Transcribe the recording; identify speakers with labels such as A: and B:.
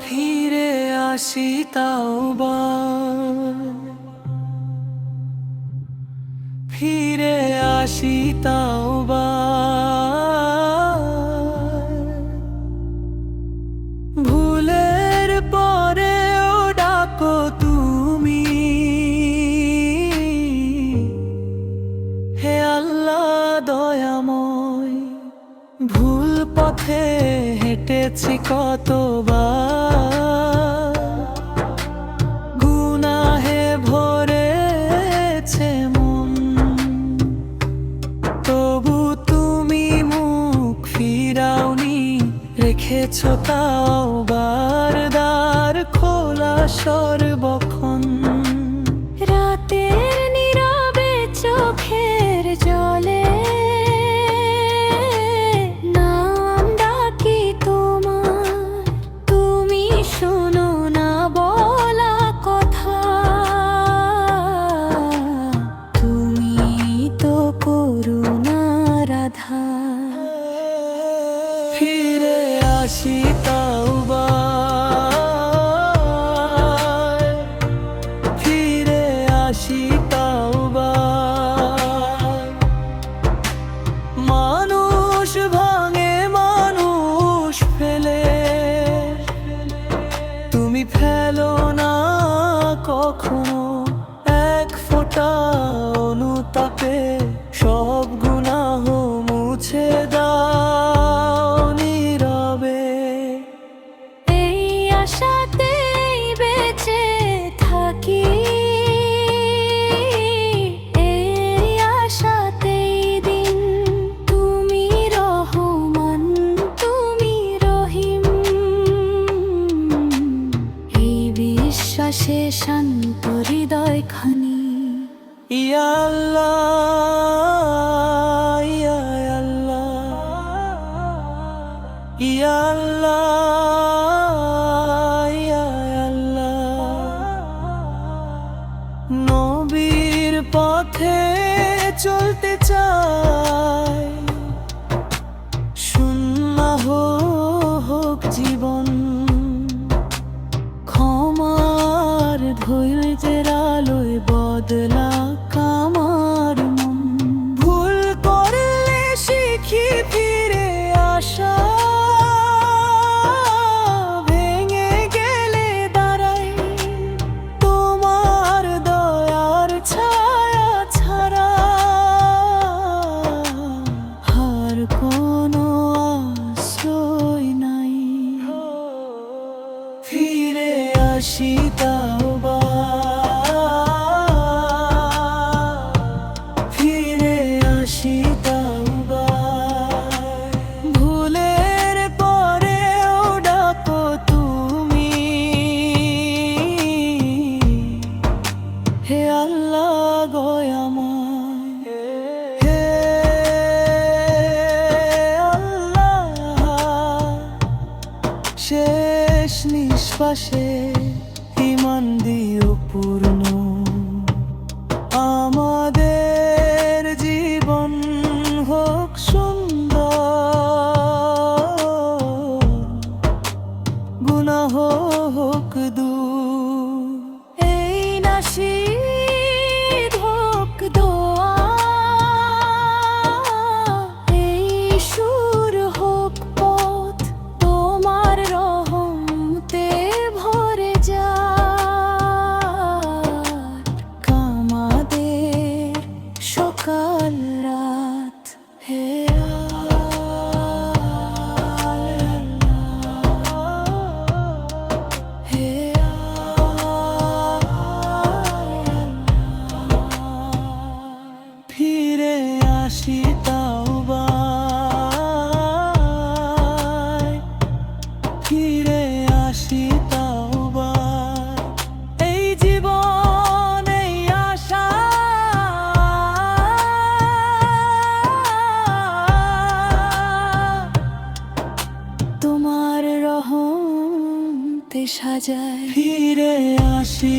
A: ফিরে আসি তাও বা। ফিরে আসি তাও পথে হেঁটেছি কতবার। গুনাহে ভরেছে মন। তবু তুমি মুখ ফিরাওনি, রেখেছ তাও বারদার খোলা সর্বক্ষণ ফিরে আসি তাও বা ফিরে আসি তাও বা মানুষ ভাঙে, মানুষ ফেলে। তুমি ফেলো না কখনো, এক ফোঁটা অনুতাপে। মুছে দাও নীরবে।
B: এই আশাতেই বেঁচে থাকি। এই আশাতেই দিন তুমি রহমান তুমি রহিম। এই বিশ্বাসে শান্ত হৃদয় খানি।
A: ইয়া পথে চলতে চাই। শূন্য হোক জীবন নিঃশ্বাসে ইমান দিও পূর্ণ। আমাদের জীবন হোক সুন্দর গুণাহ হোক দূর। ফিরে আসি তাও বা ফিরে আসি তাওবা এই জীবন, এই আশা।
B: তোমার রহমতে সাজায়
A: ফিরে আসি